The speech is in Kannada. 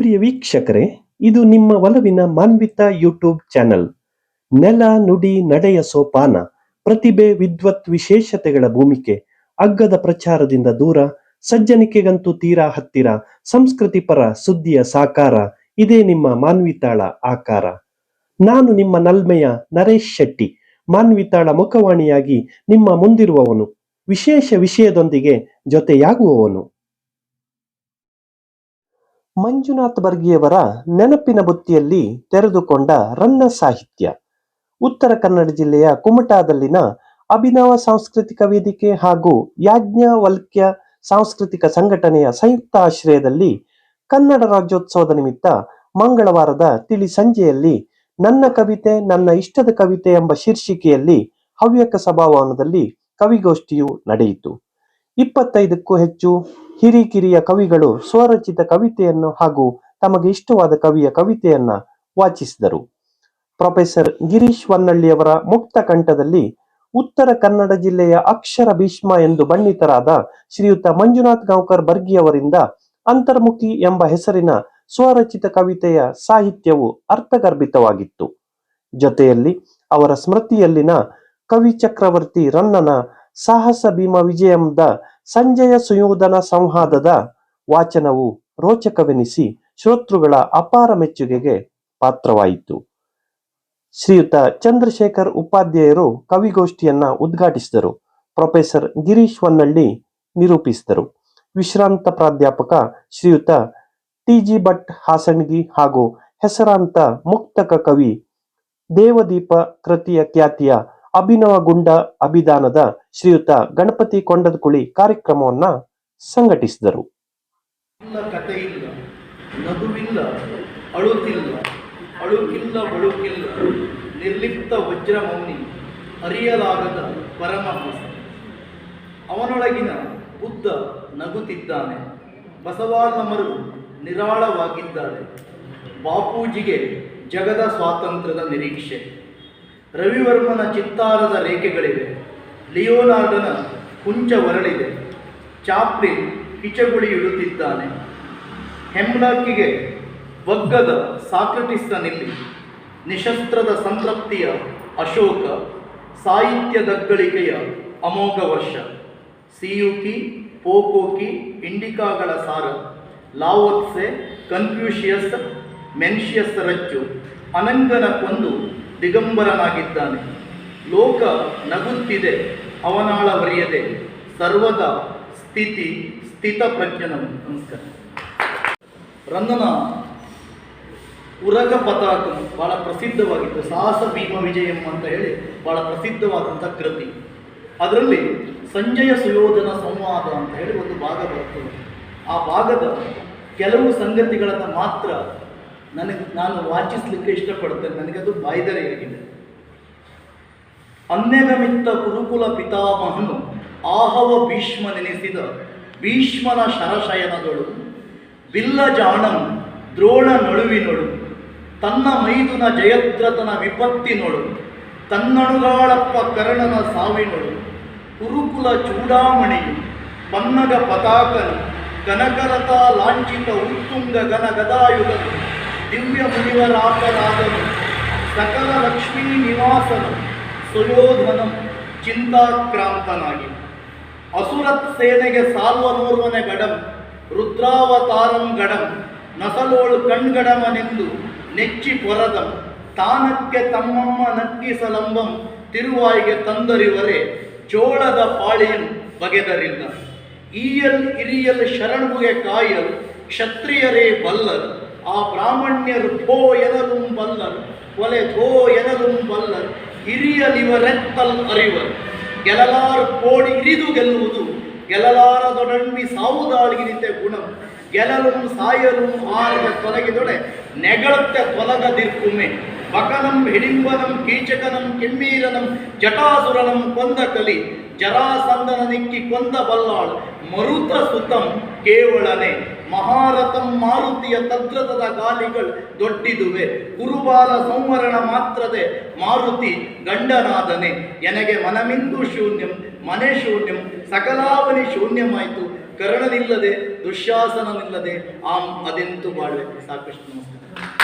ಪ್ರಿಯ ವೀಕ್ಷಕರೇ, ಇದು ನಿಮ್ಮ ಒಲವಿನ ಮಾನ್ವಿತ ಯೂಟ್ಯೂಬ್ ಚಾನೆಲ್. ನೆಲ, ನುಡಿ, ನಡೆಯ ಸೋಪಾನ, ಪ್ರತಿಭೆ, ವಿದ್ವತ್ ವಿಶೇಷತೆಗಳ ಭೂಮಿಕೆ ಅಗ್ಗದ ಪ್ರಚಾರದಿಂದ ದೂರ, ಸಜ್ಜನಿಕೆಗಂತೂ ತೀರಾ ಹತ್ತಿರ, ಸಂಸ್ಕೃತಿ ಪರ, ಸುದ್ದಿಯ ಸಾಕಾರ, ಇದೇ ನಿಮ್ಮ ಮಾನ್ವಿತಾಳ ಆಕಾರ. ನಾನು ನಿಮ್ಮ ನಲ್ಮೆಯ ನರೇಶ್ ಶೆಟ್ಟಿ, ಮಾನ್ವಿತಾಳ ಮುಖವಾಣಿಯಾಗಿ ನಿಮ್ಮ ಮುಂದಿರುವವನು. ವಿಶೇಷ ವಿಷಯದೊಂದಿಗೆ ಜೊತೆಯಾಗುವವನು. ಮಂಜುನಾಥ್ ಬರ್ಗಿಯವರ ನೆನಪಿನ ಬುತ್ತಿಯಲ್ಲಿ ತೆರೆದುಕೊಂಡ ರನ್ನ ಸಾಹಿತ್ಯ. ಉತ್ತರ ಕನ್ನಡ ಜಿಲ್ಲೆಯ ಕುಮಟಾದಲ್ಲಿನ ಅಭಿನವ ಸಾಂಸ್ಕೃತಿಕ ವೇದಿಕೆ ಹಾಗೂ ಯಾಜ್ಞವಲ್ಕ್ಯ ಸಾಂಸ್ಕೃತಿಕ ಸಂಘಟನೆಯ ಸಂಯುಕ್ತ ಆಶ್ರಯದಲ್ಲಿ ಕನ್ನಡ ರಾಜ್ಯೋತ್ಸವದ ನಿಮಿತ್ತ ಮಂಗಳವಾರದ ತಿಳಿ ಸಂಜೆಯಲ್ಲಿ ನನ್ನ ಕವಿತೆ, ನನ್ನ ಇಷ್ಟದ ಕವಿತೆ ಎಂಬ ಶೀರ್ಷಿಕೆಯಲ್ಲಿ ಹವ್ಯಕ ಸಭಾವನದಲ್ಲಿ ಕವಿಗೋಷ್ಠಿಯು ನಡೆಯಿತು. ಇಪ್ಪತ್ತೈದಕ್ಕೂ ಹೆಚ್ಚು ಹಿರಿಕಿರಿಯ ಕವಿಗಳು ಸ್ವರಚಿತ ಕವಿತೆಯನ್ನು ಹಾಗೂ ತಮಗೆ ಇಷ್ಟವಾದ ಕವಿಯ ಕವಿತೆಯನ್ನ ವಾಚಿಸಿದರು. ಪ್ರೊಫೆಸರ್ ಗಿರೀಶ್ ವನ್ನಳ್ಳಿಯವರ ಮುಕ್ತ ಕಂಠದಲ್ಲಿ ಉತ್ತರ ಕನ್ನಡ ಜಿಲ್ಲೆಯ ಅಕ್ಷರ ಭೀಷ್ಮ ಎಂದು ಬಣ್ಣಿತರಾದ ಶ್ರೀಯುತ ಮಂಜುನಾಥ್ ಗಾಂವ್ಕರ್ ಬರ್ಗಿಯವರಿಂದ ಅಂತರ್ಮುಖಿ ಎಂಬ ಹೆಸರಿನ ಸ್ವರಚಿತ ಕವಿತೆಯ ಸಾಹಿತ್ಯವು ಅರ್ಥಗರ್ಭಿತವಾಗಿತ್ತು. ಜೊತೆಯಲ್ಲಿ ಅವರ ಸ್ಮೃತಿಯಲ್ಲಿನ ಕವಿ ಚಕ್ರವರ್ತಿ ರನ್ನನ ಸಾಹಸ ಭೀಮ ವಿಜಯಂದ ಸಂಜಯ ಸುಯೋಧನ ಸಂವಾದದ ವಾಚನವು ರೋಚಕವೆನಿಸಿ ಶ್ರೋತೃಗಳ ಅಪಾರ ಮೆಚ್ಚುಗೆಗೆ ಪಾತ್ರವಾಯಿತು. ಶ್ರೀಯುತ ಚಂದ್ರಶೇಖರ್ ಉಪಾಧ್ಯಾಯರು ಕವಿಗೋಷ್ಠಿಯನ್ನ ಉದ್ಘಾಟಿಸಿದರು. ಪ್ರೊಫೆಸರ್ ಗಿರೀಶ್ ವನ್ನಳ್ಳಿ ನಿರೂಪಿಸಿದರು. ವಿಶ್ರಾಂತ ಪ್ರಾಧ್ಯಾಪಕ ಶ್ರೀಯುತ ಟಿಜಿ ಭಟ್ ಹಾಸಣಗಿ ಹಾಗೂ ಹೆಸರಾಂತ ಮುಕ್ತಕ ಕವಿ ದೇವದೀಪ ಕೃತಿಯ ಖ್ಯಾತಿಯ ಅಭಿನವ ಗುಂಡ ಅಭಿದಾನದ ಶ್ರೀಯುತ ಗಣಪತಿ ಕೊಂಡದಕುಳಿ ಕಾರ್ಯಕ್ರಮವನ್ನ ಸಂಘಟಿಸಿದರು. ನಗುವಿಲ್ಲ ಅಳುಕಿಲ್ಲ ಅಳುಕಿಲ್ಲ ನಿರ್ಲಿಪ್ತ ವಜ್ರ ಮೌನಿ ಅರಿಯಲಾಗದ ಪರಮಹಂಸ. ಅವನೊಳಗಿನ ಬುದ್ಧ ನಗುತ್ತಿದ್ದಾನೆ ಬಸವಾನಮರು ನಿರಾಳವಾಗಿದ್ದಾರೆ ಬಾಪೂಜಿಗೆ ಜಗದ ಸ್ವಾತಂತ್ರ್ಯದ ನಿರೀಕ್ಷೆ. ರವಿವರ್ಮನ ಚಿತ್ತಾರದ ರೇಖೆಗಳಿವೆ. ಲಿಯೋನಾರ್ಡನ ಕುಂಚ ಹೊರಳಿದೆ ಚಾಪ್ಲಿನ್ ಕಿಚಗುಳಿ ಇಡುತ್ತಿದ್ದಾನೆ. ಹೆಮ್ಲಾಕಿಗೆ ಬಗ್ಗದ ಸಾಕ್ರಟಿಸ್ನ ನಿಲ್ಲಿ. ನಿಶಸ್ತ್ರದ ಸಂತೃಪ್ತಿಯ ಅಶೋಕ ಸಾಹಿತ್ಯದಗ್ಗಳಿಕೆಯ ಅಮೋಘ ವರ್ಷ ಸಿಯುಕಿ, ಪೋಕೋಕಿ, ಇಂಡಿಕಾಗಳ ಸಾರ. ಲಾವೋತ್ಸೆ, ಕನ್ಫ್ಯೂಷಿಯಸ್, ಮೆನ್ಷಿಯಸ್ ರಚ್ಚು ಅನಂಗನ ಕೊಂದು ದಿಗಂಬರನಾಗಿದ್ದಾನೆ. ಲೋಕ ನಗುತ್ತಿದೆ ಅವನಾಳವರಿಯದೆ ಸರ್ವದ ಸ್ಥಿತಿ ಸ್ಥಿತ ಪ್ರಜ್ಞನ ನಮಸ್ಕಾರ. ರಂಗನ ಉರಗ ಪತಾಕ ಬಹಳ ಪ್ರಸಿದ್ಧವಾಗಿತ್ತು, ಸಾಹಸ ಭೀಮ ವಿಜಯಂ ಅಂತ ಹೇಳಿ ಬಹಳ ಪ್ರಸಿದ್ಧವಾದಂಥ ಕೃತಿ. ಅದರಲ್ಲಿ ಸಂಜಯ ಸುಯೋಧನ ಸಂವಾದ ಅಂತ ಹೇಳಿ ಒಂದು ಭಾಗ ಬರುತ್ತದೆ ಆ ಭಾಗದ ಕೆಲವು ಸಂಗತಿಗಳನ್ನು ಮಾತ್ರ ನನಗೆ ನಾನು ವಾಚಿಸಲಿಕ್ಕೆ ಇಷ್ಟಪಡ್ತೇನೆ ನನಗದು ಬಾಯ್ದರೆಯಾಗಿದೆ ಅನ್ಯಗಮಿತ್ತ ಕುರುಕುಲ ಪಿತಾಮಹನು ಆಹವ ಭೀಷ್ಮನೆನಿಸಿದ. ಭೀಷ್ಮನ ಶರಶಯನದೊಳು ಬಿಲ್ಲ ಜಾಣಂ ದ್ರೋಣ ನಳುವಿನೊಳು ತನ್ನ ಮೈದುನ ಜಯದ್ರತನ ವಿಪತ್ತಿನೊಳು ತನ್ನಣುಗಾಳಪ್ಪ ಕರ್ಣನ ಸಾವಿನೊಳು ಕುರುಕುಲ ಚೂಡಾಮಣಿಯು ಪನ್ನಗ ಪತಾಕನು ಕನಕರತಾ ಲಾಂಛಿತ ಉತ್ತುಂಗ ಗನ ಗದಾಯುಧನು ದಿವ್ಯ ಮುನಿವರಾಪರಾದನು ಸಕಲ ಲಕ್ಷ್ಮೀ ನಿವಾಸನು ಸುಯೋಧನಂ ಚಿಂತಾಕ್ರಾಂತನಾಗಿ. ಅಸುರತ್ ಸೇನೆಗೆ ಸಾಲ್ವನೋರ್ವನೆ ಗಡಂ, ರುದ್ರಾವತಾರಂ ಗಡಂ, ನಸಲೋಳು ಕಣ್ಗಡಮನೆಂದು ನೆಚ್ಚಿ ಪೊರದಂ ತಾನಕ್ಕೆ ತಮ್ಮಮ್ಮ ನಕ್ಕಿಸಲಂಬಂ, ತಿರುವಾಯಿಗೆ ತಂದರಿವರೆ ಚೋಳದ ಪಾಳಿಯಂ ಬಗೆದರಿಂದ ಈಯಲ್ ಇರಿಯಲ್ ಶರಣುಗೆ ಕಾಯಲ್ ಕ್ಷತ್ರಿಯರೇ ಬಲ್ಲರು. ಆ ಬ್ರಾಹ್ಮಣ್ಯರು ಥೋ ಎನದುಂ ಬಲ್ಲರು, ಒಲೆ ಥೋ ಎನದುಂ ಬಲ್ಲರು ಹಿರಿಯಲಿವರೆತ್ತಲ್ ಅರಿವರು. ಗೆಲಲಾರು ಕೋಡಿ ಇರಿದು ಗೆಲ್ಲುವುದು ಗೆಲಲಾರದೊಡನ್ವಿ ಸಾವುದಾಳಿಗಿನಿತೆ ಗುಣಂ. ಗೆಲಲು ಸಾಯಲು ಆರದ ತೊಲಗಿದೊಡೆ ನೆಗಳತ್ತೆ ತೊಲಗದಿರ್ಕುಮೆ. ಬಕನಂ ಹಿಡಿಂಬನಂ ಕೀಚಕನಂ ಕಿಮ್ಮೀರನಂ ಜಟಾಸುರನಂ ಕೊಂದ ಕಲಿ, ಜರಾಸಂದನ ನಿಕ್ಕಿ ಕೊಂದ ಬಲ್ಲಾಳ್. ಮರುತ ಸುತಂ ಕೇವಳನೆ. ಮಹಾರಥಂ ಮಾರುತಿಯ ತದ್ರತದ ಗಾಲಿಗಳು ದೊಡ್ಡಿದುವೆ. ಕುರುಬಾಲ ಸಂವರಣ ಮಾತ್ರದೆ ಮಾರುತಿ ಗಂಡನಾದನೆ. ಎನಗೆ ಮನಮಿಂದು ಶೂನ್ಯಂ, ಮನೆ ಶೂನ್ಯಂ ಸಕಲಾವನಿ ಶೂನ್ಯಮಾಯಿತು. ಕರ್ಣನಿಲ್ಲದೆ ದುಶ್ಯಾಸನವಿಲ್ಲದೆ ಆಂ ಅದೆಂತು ಬಾಳ್ವೆ? ಸಾಕಷ್ಟು ನಮಸ್ಕಾರ.